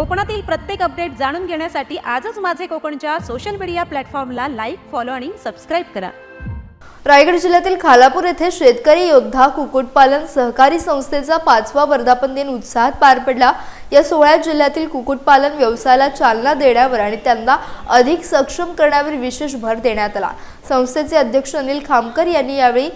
कोकणातील प्रत्येक अपडेट जाणून घेण्यासाठी आजच माझे कोकणच्या सोशल मीडिया प्लॅटफॉर्मला लाईक फॉलो आणि सबस्क्राईब करा. रायगड जिल्ह्यातील खालापूर येथे शेतकरी योद्धा कुक्कुटपालन सहकारी संस्थेचा पाचवा वर्धापन दिन उत्साहात पार पडला. या सोहळ्यात जिल्ह्यातील कुक्कुटपालन व्यवसायाला चालना देण्यावर आणि त्यांना अधिक सक्षम करण्यावर विशेष भर देण्यात आला. संस्थेचे अध्यक्ष अनिल खामकर यांनी यावेळी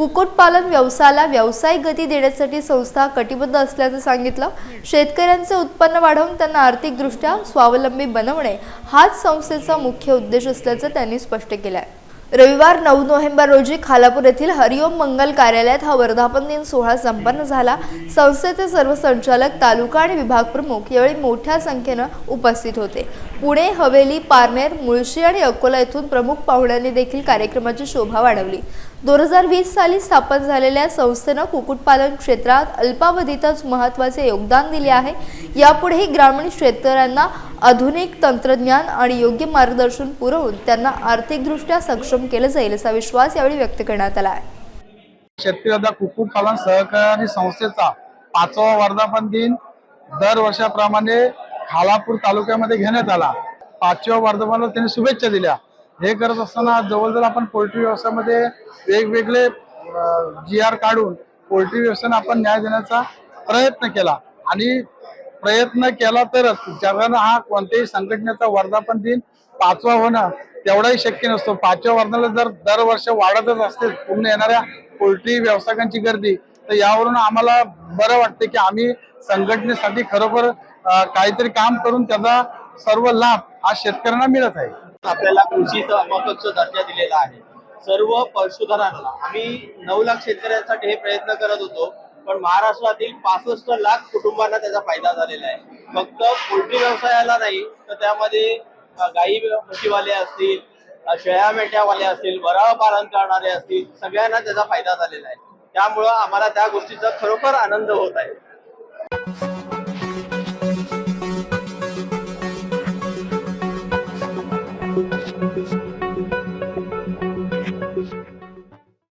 कुक्कुटपालन व्यवसायाला व्यावसायिक गती देण्यासाठी संस्था कटिबद्ध असल्याचं सांगितलं. शेतकऱ्यांचे उत्पन्न वाढवून त्यांना आर्थिकदृष्ट्या स्वावलंबी बनवणे हाच संस्थेचा मुख्य उद्देश असल्याचं त्यांनी स्पष्ट केलं आहे रविवार नऊ नोव्हेंबर रोजी खालापूर येथील हरिओम मंगल कार्यालयात हा वर्धापन दिन सोहळा संपन्न झाला. संस्थेचे सर्व संचालक तालुका आणि विभाग प्रमुख यावेळी मोठ्या संख्येनं उपस्थित होते. पुणे हवेली पारनेर मुळशी आणि अकोला येथून प्रमुख पाहुण्यांनी देखील कार्यक्रमाची शोभा वाढवली. दोन हजार वीस साली स्थापन झालेल्या संस्थेनं कुक्कुटपालन क्षेत्रात अल्पावधीतच महत्त्वाचे योगदान दिले आहे. यापुढेही ग्रामीण शेतकऱ्यांना आधुनिक तंत्रज्ञान आणि योग्य मार्गदर्शन पुरवून त्यांना आर्थिकदृष्ट्या सक्षम केलं जाईल असा विश्वास यावेळी व्यक्त करण्यात आला आहे. शेतकरी कुक्कुटपालन कुक्कुटपालन सहकारी संस्थेचा पाचवा वर्धापन दिन दरवर्षाप्रमाणे खालापूर तालुक्यामध्ये घेण्यात आला. पाचव्या वर्धापनाला त्यांनी शुभेच्छा दिल्या. हे करत असताना जवळजवळ आपण पोल्ट्री व्यवसायामध्ये वेगवेगळे जी आर काढून पोल्ट्री व्यवसायाने आपण न्याय देण्याचा प्रयत्न केला. आणि प्रयत्न केला तरच जगानं हा कोणत्याही संघटनेचा वर्धापन दिन पाचवा होणं तेवढाही शक्य नसतो. पाचव्या वर्धाला जर दरवर्ष वाढतच असते पूर्ण येणाऱ्या पोल्ट्री व्यावसायिकांची गर्दी तर यावरून आम्हाला बरं वाटते की आम्ही संघटनेसाठी खरोखर काहीतरी काम करून त्याचा सर्व लाभ हा शेतकऱ्यांना मिळत आहे. आपल्याला कृषीचा अपक्ष दर्जा दिलेला आहे. सर्व पशुधनांना आम्ही नऊ लाख शेतकऱ्यांसाठी हे प्रयत्न करत होतो पण महाराष्ट्रातील पासष्ट लाख कुटुंबांना त्याचा फायदा झालेला आहे. फक्त पोल्ट्री व्यवसायाला नाही तर त्यामध्ये गाई म्हशीवाले असतील शेळ्या मेंढ्यावाले असतील वराळ पालन करणारे असतील सगळ्यांना त्याचा फायदा झालेला आहे. त्यामुळं आम्हाला त्या गोष्टीचा खरोखर आनंद होत आहे.